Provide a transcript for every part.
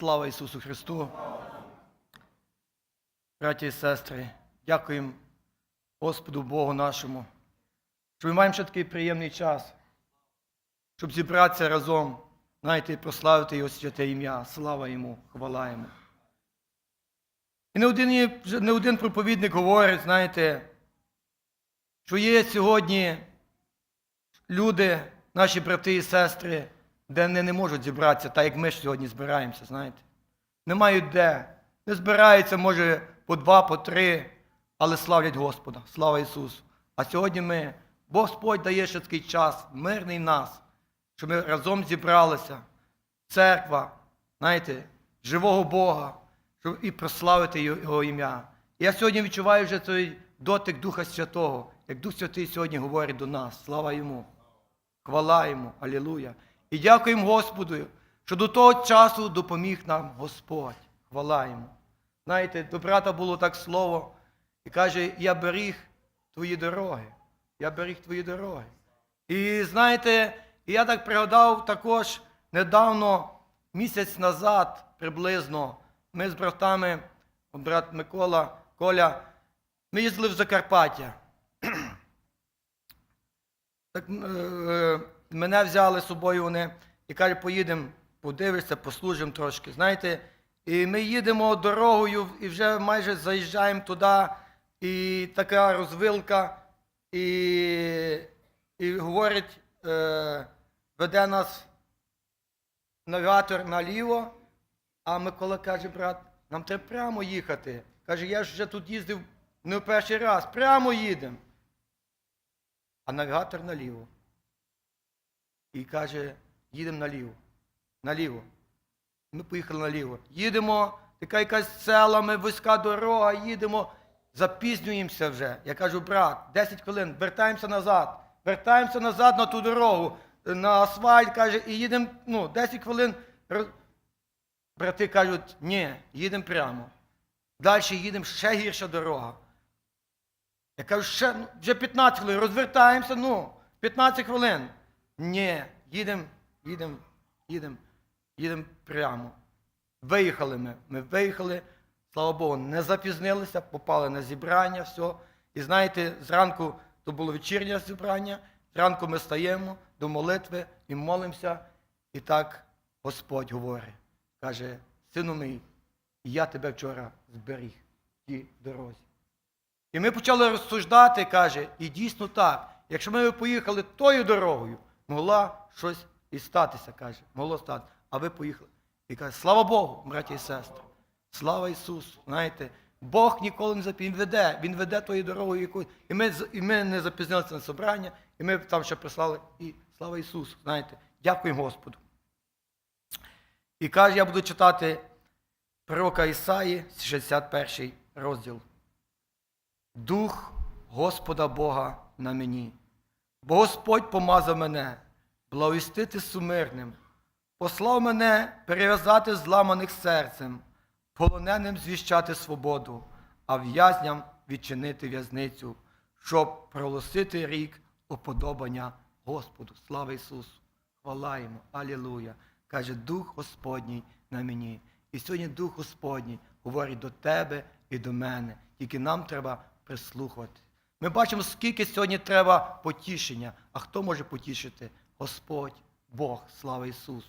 Слава Ісусу Христу! Браті і сестри, дякуємо Господу Богу нашому, що ми маємо ще такий приємний час, щоб зібратися разом, знаєте, і прославити Його святе ім'я. Слава Йому, хвала Йому. І не один, не один проповідник говорить, знаєте, що є сьогодні люди, наші брати і сестри, де вони не можуть зібратися, так як ми ж сьогодні збираємося, знаєте. Не мають де. Не збираються, може, по два, по три, але славлять Господа. Слава Ісусу. А сьогодні ми, Господь дає ще такий час, мирний нас, що ми разом зібралися. Церква, знаєте, живого Бога, щоб і прославити Його ім'я. Я сьогодні відчуваю вже цей дотик Духа Святого, як Дух Святий сьогодні говорить до нас. Слава Йому. Хвала йому, алілуя. І дякуємо Господу, що до того часу допоміг нам Господь. Хвала йому. Знаєте, до брата було так слово, і каже, я беріг твої дороги. Я беріг твої дороги. І знаєте, я так пригадав також недавно, місяць назад, приблизно, ми з братами, брат Микола, Коля, ми їздили в Закарпаття. Так, е, мене взяли з собою вони і кажуть, поїдемо, подивишся, послужимо трошки. Знаєте, і ми їдемо дорогою і вже майже заїжджаємо туди, і така розвилка, і, і говорить, е, веде нас навігатор наліво, а Микола каже, брат, нам треба прямо їхати. Каже, я ж вже тут їздив не в перший раз, прямо їдемо а навігатор наліво. І каже, їдемо наліво. Наліво. Ми поїхали наліво. Їдемо, така якась селами, вузька дорога, їдемо, запізнюємося вже. Я кажу, брат, 10 хвилин, вертаємося назад. Вертаємося назад на ту дорогу, на асфальт, каже, і їдемо, ну, 10 хвилин. Брати кажуть, ні, їдемо прямо. Далі їдемо ще гірша дорога. Я кажу, ще ну, вже 15 хвилин, розвертаємося, ну, 15 хвилин. Ні, їдемо, їдемо, їдемо, їдемо прямо. Виїхали ми. Ми виїхали, слава Богу, не запізнилися, попали на зібрання, все. І знаєте, зранку то було вечірнє зібрання, зранку ми стаємо до молитви і молимося. І так Господь говорить, каже, сину мій, я тебе вчора зберіг в тій дорозі. І ми почали розсуждати, каже, і дійсно так. Якщо ми поїхали тою дорогою, могла щось і статися, каже, могло стати. А ви поїхали. І каже, слава Богу, браті і сестри, слава Ісусу. Знаєте, Бог ніколи не запізнює, Він веде, Він веде тою дорогою, якою. І ми, і ми не запізнилися на собрання, і ми там ще прислали. І слава Ісусу, знаєте, дякуємо Господу. І каже, я буду читати пророка Ісаї, 61 розділ. Дух Господа Бога на мені. Бо Господь помазав мене благовістити сумирним, послав мене перев'язати зламаних серцем, полоненим звіщати свободу, а в'язням відчинити в'язницю, щоб проголосити рік уподобання Господу. Слава Ісусу! Хвала йому! Алілуя! Каже, Дух Господній на мені. І сьогодні Дух Господній говорить до тебе і до мене. Тільки нам треба прислухати. Ми бачимо, скільки сьогодні треба потішення. А хто може потішити? Господь, Бог, слава Ісусу.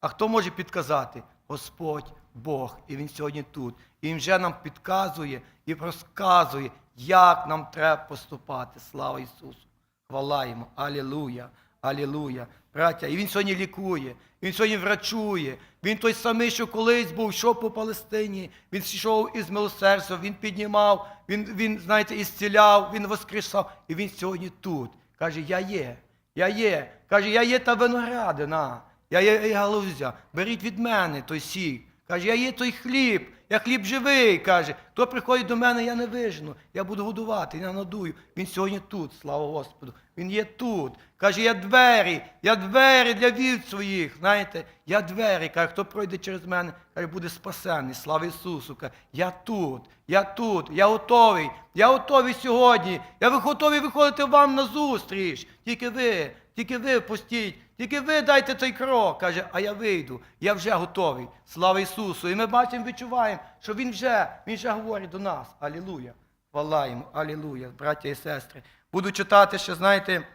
А хто може підказати? Господь Бог. І Він сьогодні тут. І Він вже нам підказує і розказує, як нам треба поступати. Слава Ісусу. Хвала йому. Алілуя. Алілуя. Браття, і він сьогодні лікує, він сьогодні врачує. Він той самий, що колись був, йшов по Палестині, він йшов із милосердства, він піднімав, він, він знаєте, ісціляв, він воскресав. І він сьогодні тут. Каже, я є, я є. Каже, я є та виноградина, я є і галузя. Беріть від мене той сік. Каже, я є той хліб, я хліб живий. Каже, хто приходить до мене, я не вижену. Я буду годувати, я надую. Він сьогодні тут, слава Господу. Він є тут. Каже, я двері, я двері для вівць своїх. Знаєте, я двері. Каже, хто пройде через мене, каже, буде спасений. Слава Ісусу. Каже, я тут, я тут, я готовий. Я готовий сьогодні. Я ви готовий виходити вам на зустріч. Тільки ви, тільки ви пустіть Тільки ви дайте той крок. Каже, а я вийду, я вже готовий. Слава Ісусу. І ми бачимо, відчуваємо, що Він вже, Він вже говорить до нас. Алілуя. Хвала йому, алілуя, браття і сестри. Буду читати ще, знаєте,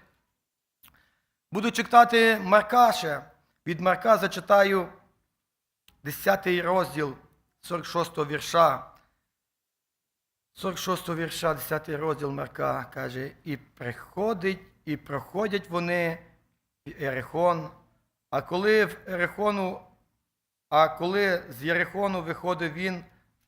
буду читати Марка ще. Від Марка зачитаю 10 розділ 46 го вірша. 46 го вірша, 10 розділ Марка каже, і приходить, і проходять вони Ерехон, а коли в Ерехону, а коли з Єрихону виходив він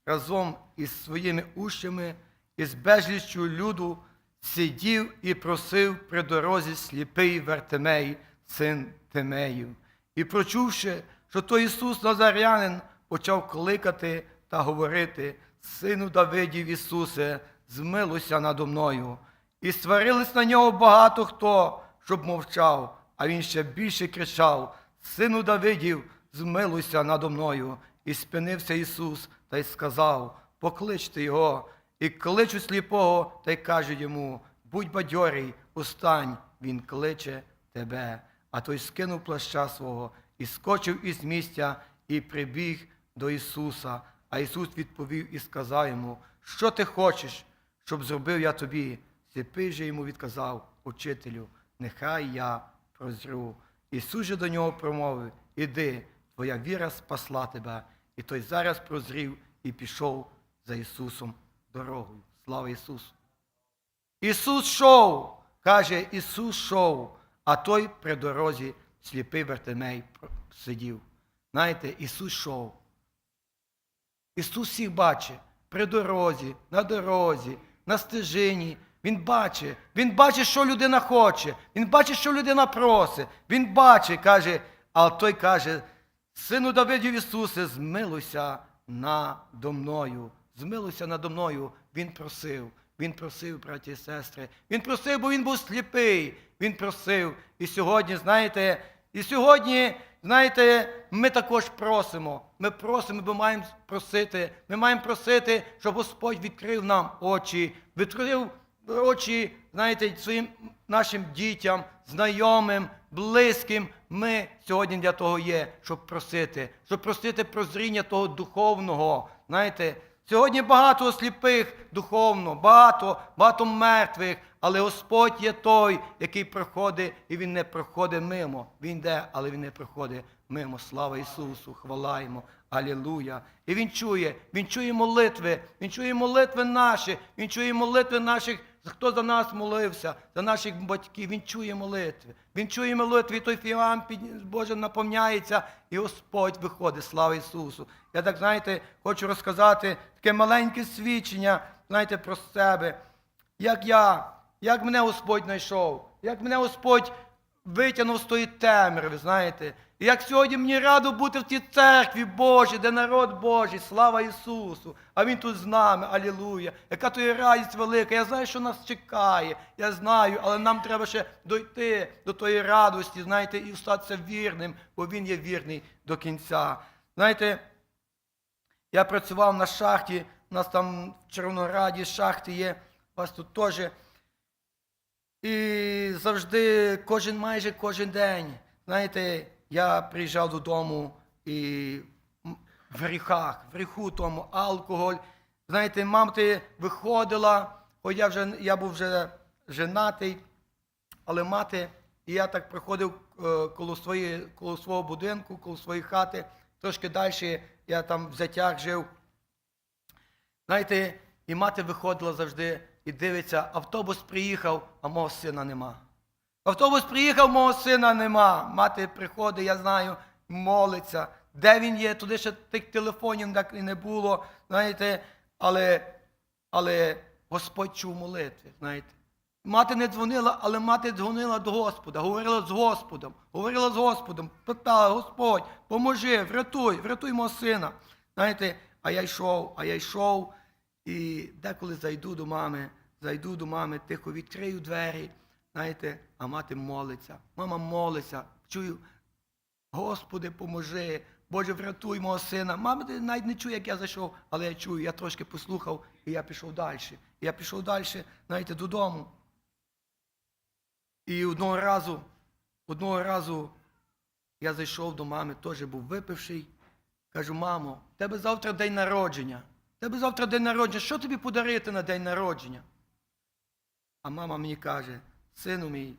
разом із своїми учнями, із безліччю люду, сидів і просив при дорозі сліпий Вертемей, син Тимеїв. І прочувши, що то Ісус Назарянин, почав кликати та говорити, Сину Давидів Ісусе, змилуйся надо мною. І сварились на нього багато хто, щоб мовчав, а він ще більше кричав: Сину Давидів, змилуйся надо мною. І спинився Ісус та й сказав: Покличте його, і кличу сліпого, та й каже йому: Будь бадьорий, устань, він кличе тебе. А той скинув плаща свого і скочив із місця, і прибіг до Ісуса. А Ісус відповів і сказав йому, що ти хочеш, щоб зробив я тобі? Сліпий же йому відказав, учителю, нехай я прозрю. Ісус же до нього промовив, іди, твоя віра спасла тебе. І той зараз прозрів і пішов за Ісусом дорогою. Слава Ісусу! Ісус шов, каже, Ісус шов, а той при дорозі сліпий Вертемей сидів. Знаєте, Ісус шов. Ісус всіх бачить при дорозі, на дорозі, на стежині. Він бачить, Він бачить, що людина хоче, Він бачить, що людина просить. Він бачить, каже, а той каже, Сину Давидів Ісусе, змилуйся надо мною. Змилуйся надо мною. Він просив. Він просив, браті і сестри. Він просив, бо він був сліпий. Він просив. І сьогодні, знаєте, і сьогодні, знаєте, ми також просимо. Ми просимо, ми маємо просити. Ми маємо просити, щоб Господь відкрив нам очі, відкрив очі, знаєте, своїм нашим дітям, знайомим, близьким. Ми сьогодні для того є, щоб просити, щоб просити прозріння того духовного. Знаєте, сьогодні багато сліпих духовно, багато, багато мертвих, але Господь є той, який проходить, і Він не проходить мимо. Він йде, але Він не проходить мимо. Слава Ісусу, хвала йому. Алілуя. І Він чує, Він чує молитви, Він чує молитви наші, Він чує молитви наших, хто за нас молився, за наших батьків. Він чує молитви. Він чує молитви, і той фіам Боже наповняється, і Господь виходить. Слава Ісусу. Я так, знаєте, хочу розказати таке маленьке свідчення, знаєте, про себе. Як я, як мене Господь знайшов, як мене Господь витягнув з тої темряви, знаєте. І як сьогодні мені радо бути в тій церкві Божій, де народ Божий, слава Ісусу, а Він тут з нами, алілуя. Яка то є радість велика. Я знаю, що нас чекає. Я знаю, але нам треба ще дойти до тої радості, знаєте, і статися вірним, бо Він є вірний до кінця. Знаєте, я працював на шахті, у нас там в Червонограді шахти є, у вас тут теж. І завжди, кожен, майже кожен день, знаєте, я приїжджав додому і в гріхах, в гріху тому, алкоголь. Знаєте, мати виходила, ой, я вже я був вже женатий, але мати, і я так приходив е, коло, свої, коло свого будинку, коло своєї хати, трошки далі я там в затяг жив. Знаєте, і мати виходила завжди і дивиться, автобус приїхав, а мого сина нема. Автобус приїхав, мого сина нема. Мати приходить, я знаю, молиться. Де він є? Туди ще тих телефонів так і не було. Знаєте, але, але Господь чув молитви. знаєте. Мати не дзвонила, але мати дзвонила до Господа, говорила з Господом, говорила з Господом, питала, Господь, поможи, врятуй, врятуй мого сина. Знаєте, а я йшов, а я йшов, і деколи зайду до мами, зайду до мами, тихо відкрию двері, знаєте, а мати молиться. Мама молиться, чую, Господи, поможи, Боже, врятуй мого сина. Мама навіть не чує, як я зайшов, але я чую, я трошки послухав, і я пішов далі. Я пішов далі, знаєте, додому. І одного разу, одного разу Я зайшов до мами, теж був випивший. Кажу, мамо, в тебе завтра день народження. Тебе завтра день народження. Що тобі подарити на день народження? А мама мені каже, сину мій,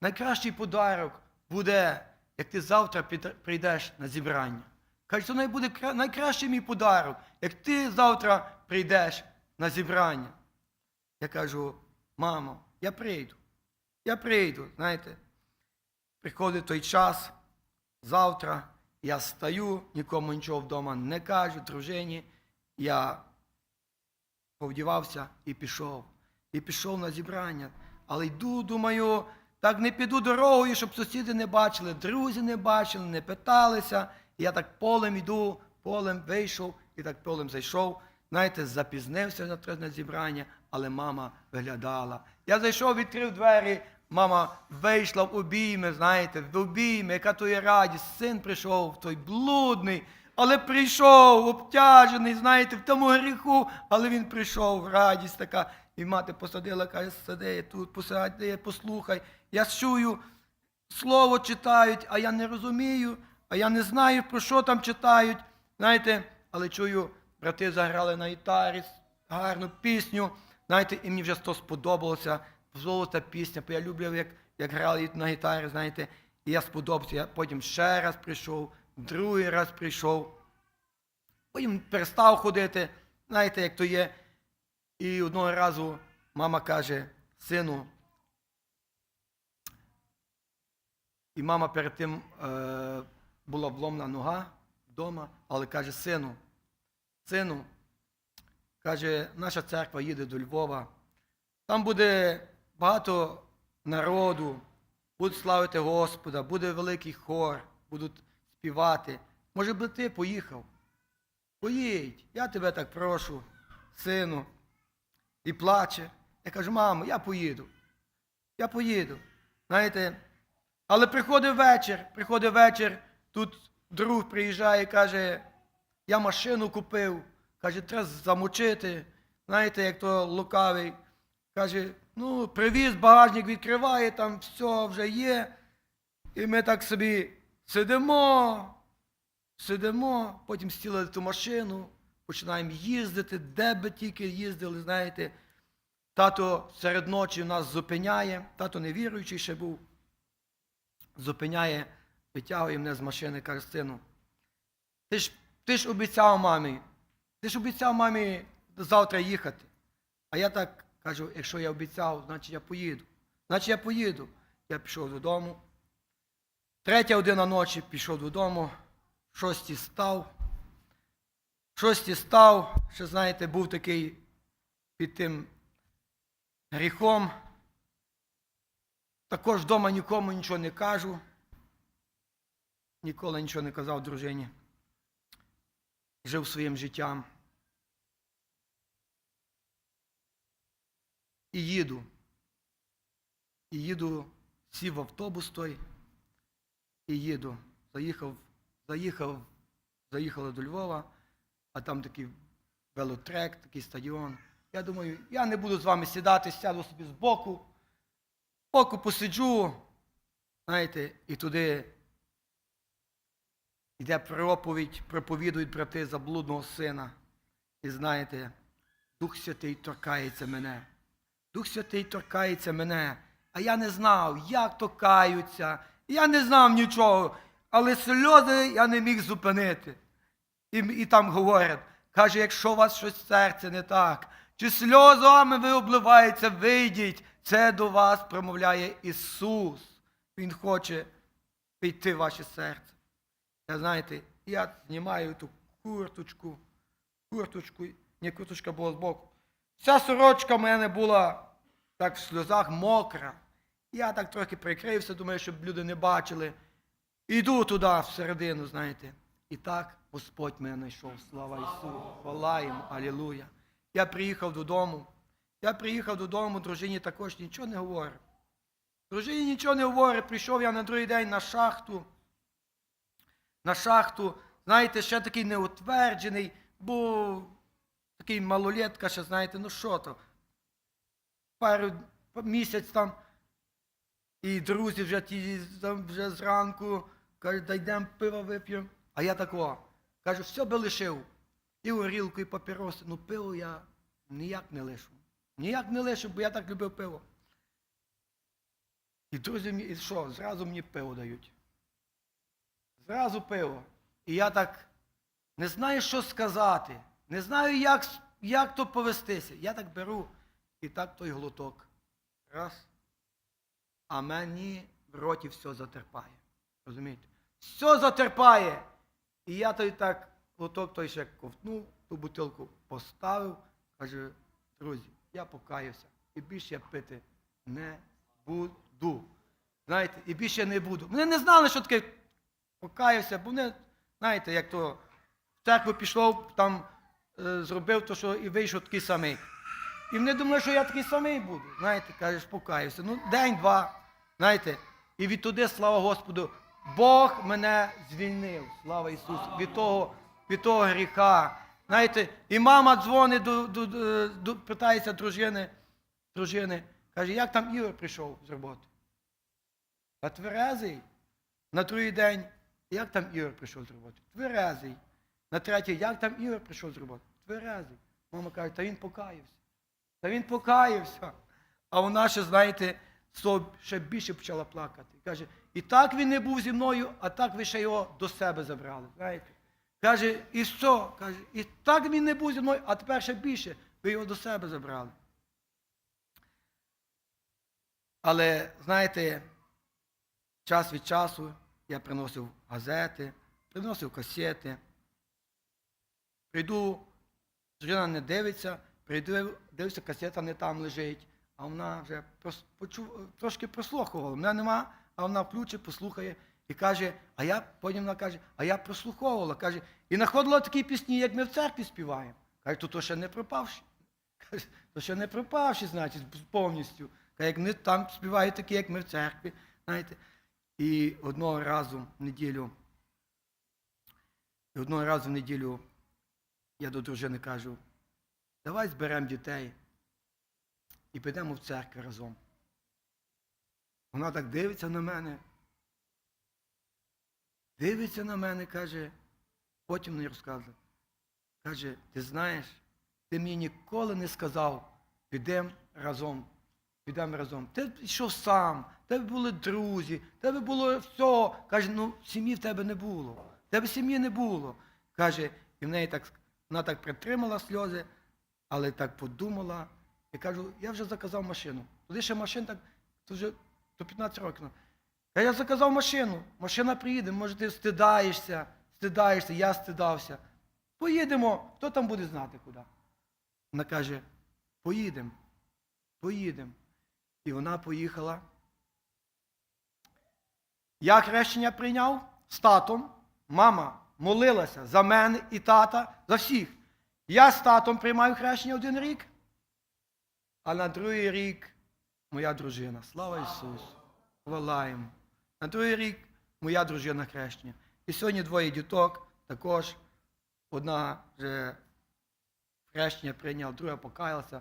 найкращий подарок буде, як ти завтра прийдеш на зібрання. Каже, це буде найкращий мій подарок, як ти завтра прийдеш на зібрання. Я кажу, мамо, я прийду. Я прийду, знаєте. Приходить той час, завтра я стаю, нікому нічого вдома не кажу, дружині. Я повдівався і пішов. І пішов на зібрання. Але йду, думаю, так не піду дорогою, щоб сусіди не бачили, друзі не бачили, не питалися. І я так полем йду, полем вийшов і так полем зайшов. Знаєте, запізнився на тре- на зібрання, але мама виглядала. Я зайшов, відкрив двері, мама вийшла в обійми, знаєте, в обійми, яка то є радість. Син прийшов, той блудний, але прийшов, обтяжений, знаєте, в тому гріху, але він прийшов, радість така. І мати посадила, каже, сиди тут, посади, послухай. Я чую, слово читають, а я не розумію, а я не знаю, про що там читають. Знаєте, але чую, брати заграли на гітарі гарну пісню. Знаєте, і мені вже то сподобалося. Золота пісня, бо я люблю, як, як грали на гітарі, знаєте, і я сподобався. Я потім ще раз прийшов, другий раз прийшов. Потім перестав ходити, знаєте, як то є. І одного разу мама каже, сину, і мама перед тим е, була вломна нога вдома, але каже, сину, сину, каже, наша церква їде до Львова. Там буде багато народу, будуть славити Господа, буде великий хор, будуть співати. Може би ти поїхав? Поїдь, я тебе так прошу, сину. І плаче. Я кажу, мамо, я поїду. Я поїду. Знаєте, але приходить вечір, приходить вечір, тут друг приїжджає і каже, я машину купив, каже, треба замочити. Знаєте, як то лукавий. Каже, ну, привіз, багажник відкриває, там все вже є. І ми так собі сидимо, сидимо, потім сіли в ту машину, починаємо їздити, де би тільки їздили, знаєте. Тато серед ночі нас зупиняє, тато невіруючий ще був, зупиняє, витягує мене з машини, каже, сину, ти ж, ти ж обіцяв мамі, ти ж обіцяв мамі завтра їхати. А я так кажу, якщо я обіцяв, значить я поїду. Значить я поїду. Я пішов додому. Третя година ночі пішов додому, шостій став. Шостій став, ще знаєте, був такий під тим гріхом. Також вдома нікому нічого не кажу. Ніколи нічого не казав дружині. Жив своїм життям. І їду. І їду, сів в автобус той, і їду. Заїхав, заїхав, заїхали до Львова, а там такий велотрек, такий стадіон. Я думаю, я не буду з вами сідати, сяду собі збоку, боку посиджу, знаєте, і туди йде проповідь, проповідують брати за блудного сина. І знаєте, Дух Святий торкається мене. Дух Святий торкається мене. А я не знав, як то каються. Я не знав нічого, але сльози я не міг зупинити. І, і там говорять, каже, якщо у вас щось в серці не так, чи сльозами ви обливаєте, вийдіть, це до вас промовляє Ісус. Він хоче піти в ваше серце. Я знаєте, я знімаю ту курточку, курточку, ні, курточка була збоку. Вся сорочка в мене була так в сльозах мокра. Я так трохи прикрився, думаю, щоб люди не бачили. Іду туди, всередину, знаєте. І так Господь мене знайшов. Слава Ісусу. Хвала йому, Алілуя. Я приїхав додому. Я приїхав додому, дружині також нічого не говорив. Дружині нічого не говорить. Прийшов я на другий день на шахту. На шахту, знаєте, ще такий неутверджений, був такий малолетка, ще знаєте, ну що то. Пару місяць там. І друзі вже ті там вже зранку Каже, дай йдемо пиво вип'ємо. А я такого. Кажу, все би лишив. І горілку, і папіроси. Ну пиво я ніяк не лишу. Ніяк не лишу, бо я так любив пиво. І друзі, мені- і що, зразу мені пиво дають. Зразу пиво. І я так не знаю, що сказати. Не знаю, як, як то повестися. Я так беру і так той глоток. Раз. А мені в роті все затерпає. Розумієте? Все затерпає. І я той так глоток той ще ковтнув, ту бутилку поставив. Каже, друзі, я покаюся. І більше я пити не буду. Знаєте, і більше не буду. Вони не знали, що таке покаюся, бо вони, знаєте, як то в церкву пішов, там е, зробив то, що і вийшов такий самий. І вони думали, що я такий самий буду. Знаєте, кажеш, покаюся. Ну, день-два. Знаєте, і відтуди, слава Господу, Бог мене звільнив, слава Ісусу, від того, від того гріха. Знаєте, і мама дзвонить до, до, до, до питається дружини, дружини, каже, як там Ігор прийшов з роботи? А тверезий. На другий день, як там Ігор прийшов з роботи? Тверезий. На третій, як там Ігор прийшов з роботи? Тверезий. Мама каже, та він покаявся. Та він покаявся. А вона ще, знаєте, со- ще більше почала плакати. Каже, і так він не був зі мною, а так ви ще його до себе забрали. Знаєте? Каже, і що? Каже, і так він не був зі мною, а тепер ще більше. Ви його до себе забрали. Але, знаєте, час від часу я приносив газети, приносив касети. Прийду, жена не дивиться, прийду, дивлюся, касета не там лежить, а вона вже прос- трошки прослухувала. Мене нема, а вона включить, послухає і каже, а я, потім вона каже, а я прослуховувала. Каже, і знаходила такі пісні, як ми в церкві співаємо. Каже, то, то ще не пропавши. Каже, то ще не пропавши, значить, повністю. Каже, як вони там співають такі, як ми в церкві. Знаєте. І одного разу в неділю, і одного разу в неділю я до дружини кажу, давай зберемо дітей і підемо в церкву разом. Вона так дивиться на мене. Дивиться на мене, каже, потім мені розказує. Каже, ти знаєш, ти мені ніколи не сказав, підемо разом. Підемо разом. Ти йшов сам, в тебе були друзі, в тебе було все. Каже, ну сім'ї в тебе не було. В тебе сім'ї не було. Каже, і в неї так, вона так притримала сльози, але так подумала. І кажу, я вже заказав машину. Туди ще машин так, то вже то 15 років. Каже, я заказав машину, машина приїде, може ти стидаєшся, стидаєшся, я стидався. Поїдемо, хто там буде знати куди. Вона каже, поїдемо, поїдемо. І вона поїхала. Я хрещення прийняв з татом. Мама молилася за мене і тата, за всіх. Я з татом приймаю хрещення один рік, а на другий рік моя дружина. Слава Ісусу! Хвала йому. На другий рік моя дружина хрещення. І сьогодні двоє діток також. Одна вже хрещення прийняла, друга покаялася,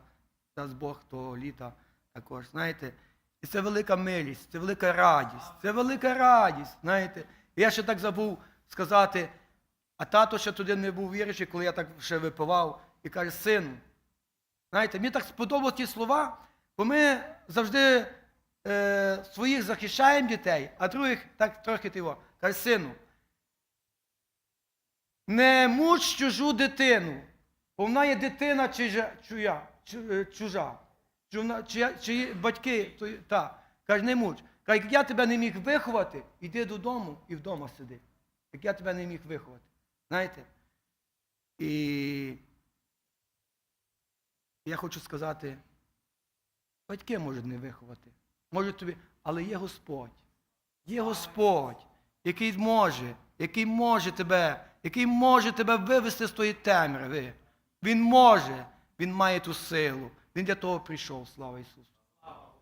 дасть Бог того літа також. Знаєте, і це велика милість, це велика радість, це велика радість. Знаєте, я ще так забув сказати, а тато ще туди не був віруючий, коли я так ще випивав, і каже, сину, знаєте, мені так сподобались ті слова, бо ми завжди е, своїх захищаємо дітей, а других так трохи тиво. Каже, сину, не муч чужу дитину, бо вона є дитина чужа, чуя, чу- е, чужа. Чи, вона, чи, чи батьки, та. Каже, не муч. Каже, як я тебе не міг виховати, іди додому і вдома сиди. Як я тебе не міг виховати. Знаєте? І я хочу сказати, батьки можуть не виховати. Можуть тобі, але є Господь. Є Господь, який може, який може тебе, який може тебе вивести з тої темряви. Він може, він має ту силу. Він для того прийшов, слава Ісусу.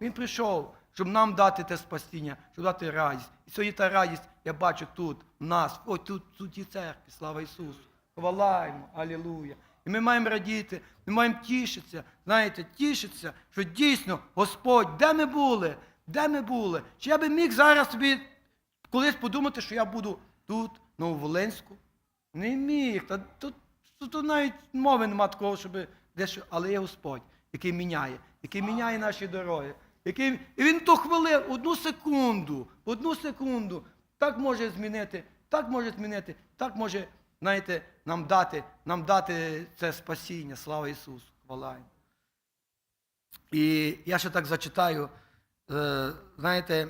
Він прийшов, щоб нам дати те спасіння, щоб дати радість. І сьогодні та радість я бачу тут, в нас, ось тут, тут ті церкві, слава Ісусу. Хвала йому, алілуя. І ми маємо радіти, ми маємо тішитися, знаєте, тішитися, що дійсно Господь, де ми були, де ми були? Чи я би міг зараз собі колись подумати, що я буду тут, на Волинську. Не міг. Та тут, тут, навіть мови нема такого, щоб дещо. Але є Господь, який міняє, який міняє наші дороги. Який... І він то хвилин, одну секунду, одну секунду, так може змінити, так може змінити, так може, знаєте, нам дати, нам дати це спасіння. Слава Ісусу! Хвала. І я ще так зачитаю. Е, знаєте,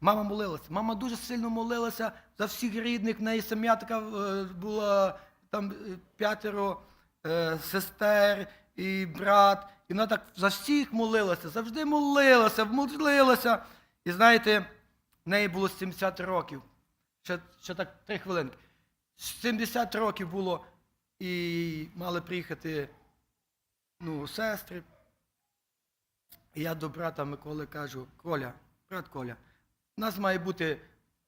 мама молилася. Мама дуже сильно молилася за всіх рідних. В неї сім'я така е, була там е, п'ятеро сестер і брат. І вона так за всіх молилася, завжди молилася, молилася. І знаєте, в неї було 70 років. Ще, ще так три хвилинки. 70 років було, і мали приїхати ну, сестри. І я до брата Миколи кажу, Коля, брат Коля, у нас має бути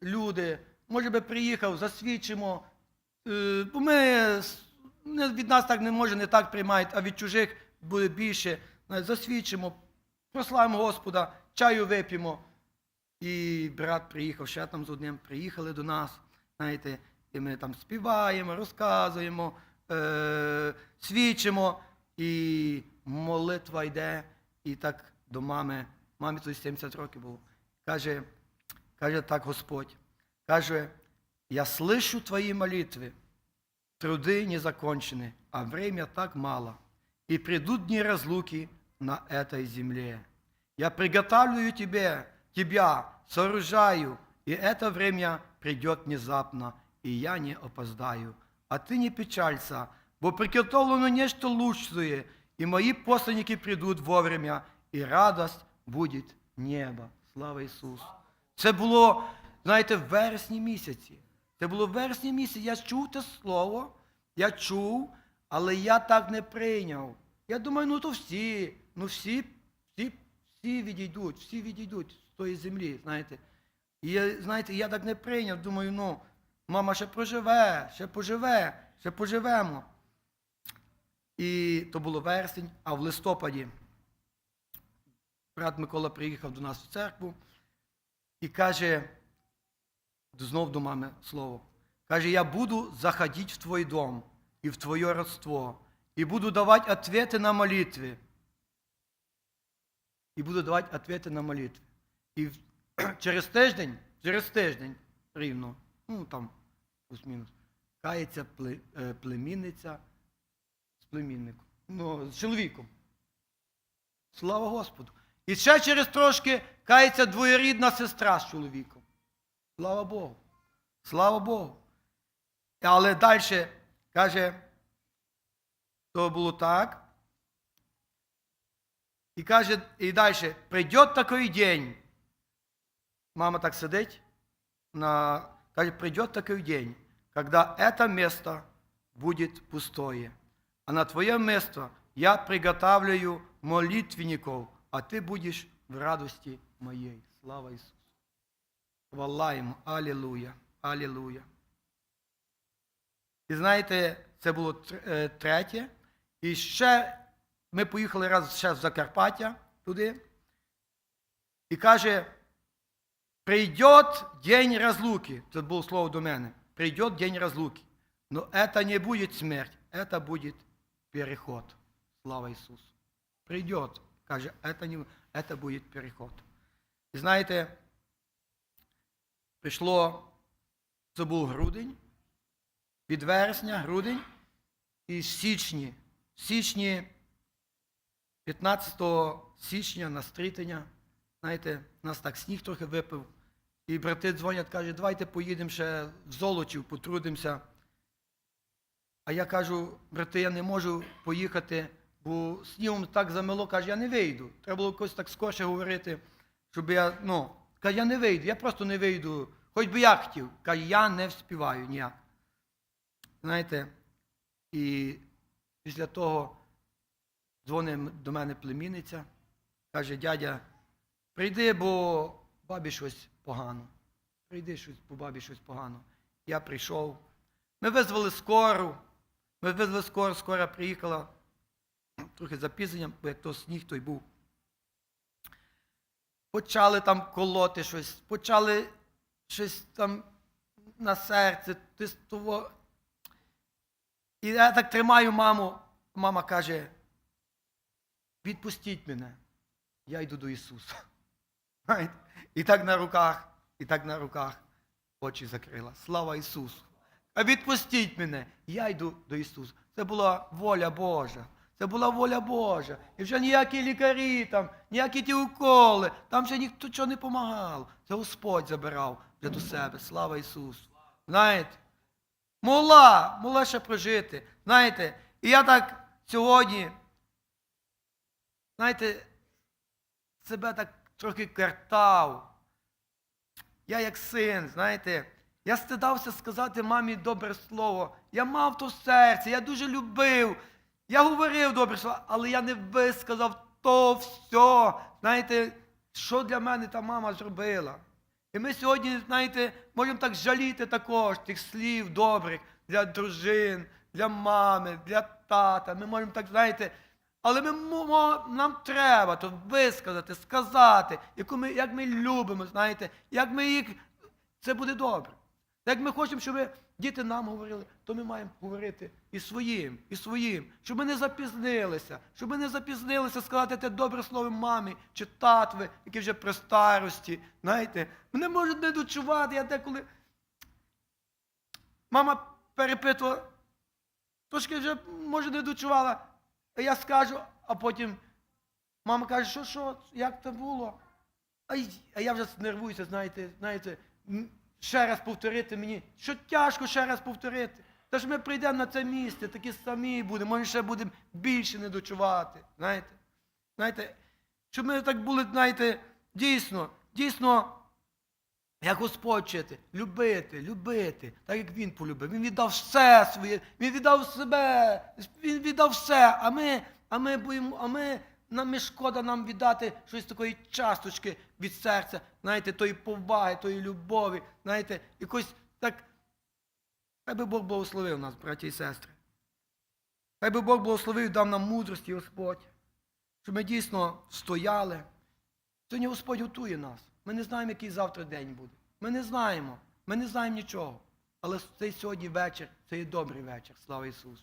люди, може би приїхав, засвідчимо, е, бо ми від нас так не може, не так приймають, а від чужих буде більше. Засвідчимо, прославимо Господа, чаю вип'ємо. І брат приїхав, ще там з одним приїхали до нас, знаєте, і ми там співаємо, розказуємо, е- свідчимо, і молитва йде, і так до мами, мамі тоді 70 років було. Каже, каже так Господь, каже, я слышу твої молитви, труды не закончены, а время так мало, и придут дни разлуки на этой земле. Я приготавливаю тебе, тебя, сооружаю, и это время придет внезапно, и я не опоздаю. А ты не печалься, бо приготовлено нечто лучшее, и мои посланники придут вовремя, і радость буде неба. Слава Ісусу! Це було, знаєте, в вересні місяці. Це було в вересні місяці. Я чув те слово, я чув, але я так не прийняв. Я думаю, ну то всі, ну всі, всі, всі відійдуть, всі відійдуть з тої землі, знаєте. І я, знаєте, я так не прийняв. Думаю, ну, мама ще проживе, ще поживе, ще поживемо. І то було вересень, а в листопаді брат Микола приїхав до нас в церкву і каже, знов до мами слово, каже, я буду заходити в твій дом і в твоє родство, і буду давати ответи на молитви. І буду давати ответи на молитви. І через тиждень, через тиждень рівно, ну там плюс-мінус, кається е, племінниця з племінником, ну, з чоловіком. Слава Господу. І ще через трошки кається двоєрідна сестра з чоловіком. Слава Богу. Слава Богу. Але далі каже, то було так. І каже, і далі, прийде такий день. Мама так сидить, на, каже, прийде такий день, когда это место будет пустое. А на твое место я приготавливаю молитвенников, а ты будешь в радости моей. Слава Ісусу. Хвала йому. Алілуя. Алілуя. І знаєте, це було тр- третє. І ще ми поїхали раз ще в Закарпаття туди. І каже, прийдет день разлуки. Це було слово до мене. Прийдет день разлуки. Но это не будет смерть, это будет переход. Слава Ісусу. Прийдет. Каже, это, не, это будет переход. І знаєте, прийшло, це був грудень, від вересня, грудень, і в січні, в січні, 15 січня на стрітення, знаєте, нас так сніг трохи випив. І брати дзвонять, кажуть, давайте поїдемо ще в Золочів, потрудимося. А я кажу, брати, я не можу поїхати, бо снігом так замело, каже, я не вийду. Треба було якось так скорше говорити, щоб я, ну, каже, я не вийду, я просто не вийду. Хоч би я хотів. Каже, я не вспіваю ніяк. Знаєте, і після того дзвонить до мене племінниця, каже, дядя, прийди, бо бабі щось погано. Прийди щось, бо бабі щось погано. Я прийшов. Ми визвали скору. Ми визвали скору, скора приїхала. Трохи запізненням, бо як то сніг той був. Почали там колоти щось, почали щось там на серце. І я так тримаю маму. Мама каже: відпустіть мене, я йду до Ісуса. І так на руках, і так на руках очі закрила. Слава Ісусу! А відпустіть мене, я йду до Ісуса. Це була воля Божа. Це була воля Божа. І вже ніякі лікарі, там, ніякі ті уколи, там вже ніхто чого не допомагав. Це Господь забирав вже до себе. Слава Ісусу. Знаєте? Могла, могла ще прожити. Знаєте, і я так сьогодні, знаєте, себе так трохи картав. Я як син, знаєте, я стидався сказати мамі добре слово. Я мав то в серці, я дуже любив. Я говорив добре слово, але я не висказав то все. Знаєте, що для мене та мама зробила. І ми сьогодні, знаєте, можемо так жаліти також тих слів добрих для дружин, для мами, для тата. Ми можемо так, знаєте, але ми, нам треба то висказати, сказати, яку ми, як ми любимо, знаєте, як ми їх. Це буде добре. Як ми хочемо, щоб діти нам говорили, то ми маємо говорити і своїм, і своїм, щоб ми не запізнилися, щоб ми не запізнилися сказати те добре слово мамі чи татві, які вже при старості. Знаєте, мене можуть не дочувати, я деколи. Мама перепитувала, трошки вже, може, не дочувала, я скажу, а потім мама каже, що, що, як це було? А, я вже нервуюся, знаєте, знаєте, ще раз повторити мені, що тяжко ще раз повторити. Та ж ми прийдемо на це місце, такі самі будемо, може ще будемо більше не дочувати. Знаєте? Знаєте, щоб ми так були, знаєте, дійсно, дійсно, як Господь вчити, любити, любити, так як Він полюбив. Він віддав все своє, Він віддав себе, Він віддав все, а ми, а ми боїмо, а ми, нам шкода нам віддати щось такої часточки від серця, знаєте, тої поваги, тої любові, знаєте, якось так. Хай би Бог благословив нас, браті і сестри. Хай би Бог благословив і дав нам мудрості, Господь, щоб ми дійсно стояли. Сьогодні Господь готує нас. Ми не знаємо, який завтра день буде. Ми не знаємо. Ми не знаємо нічого. Але цей сьогодні вечір це є добрий вечір. Слава Ісусу.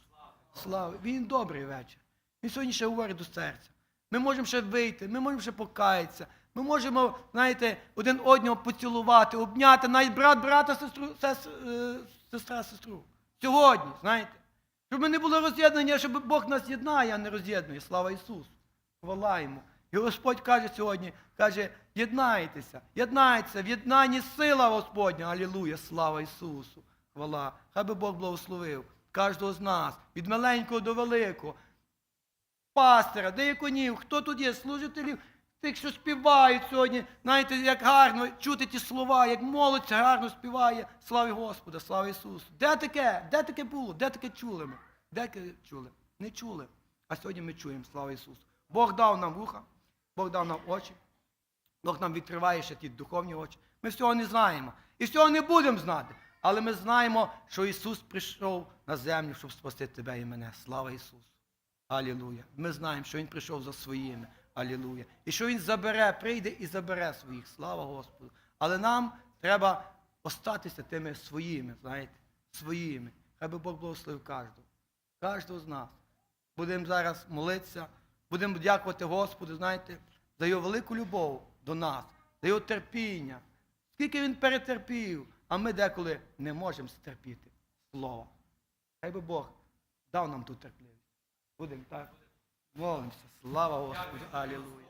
Слава. Він добрий вечір. Він сьогодні ще говорить до серця. Ми можемо ще вийти, ми можемо ще покаятися. Ми можемо, знаєте, один одного поцілувати, обняти, навіть брат брата, сестру, сес, е, сестра сестру. Сьогодні, знаєте. Щоб ми не було роз'єднання, щоб Бог нас єднає, а не роз'єднує. Слава Ісусу. Хвала йому. І Господь каже сьогодні, каже, єднайтеся, єднайтеся, в єднанні сила Господня. Алілуя, слава Ісусу. Хвала. Хай би Бог благословив кожного з нас, від маленького до великого, пастора, деяконів, хто тут є, служителів, тих, що співають сьогодні. Знаєте, як гарно чути ті слова, як молодь гарно співає. Слава Господа, слава Ісусу. Де таке? Де таке було? Де таке чули ми? Де таке чули? Не чули. А сьогодні ми чуємо, слава Ісусу. Бог дав нам вуха, Бог дав нам очі. Бог нам відкриває ще ті духовні очі. Ми всього не знаємо. І всього не будемо знати. Але ми знаємо, що Ісус прийшов на землю, щоб спасти тебе і мене. Слава Ісусу. Алілуя. Ми знаємо, що Він прийшов за своїми. Алілуя. І що Він забере, прийде і забере своїх. Слава Господу. Але нам треба остатися тими своїми, знаєте, своїми. Хай би Бог благословив кожного. Кожного з нас. Будемо зараз молитися, будемо дякувати Господу, знаєте, за його велику любов до нас, за його терпіння. Скільки він перетерпів, а ми деколи не можемо стерпіти слова. Хай би Бог дав нам ту терпливість. Будемо так. Молимося. Слава Господу. Алілуя.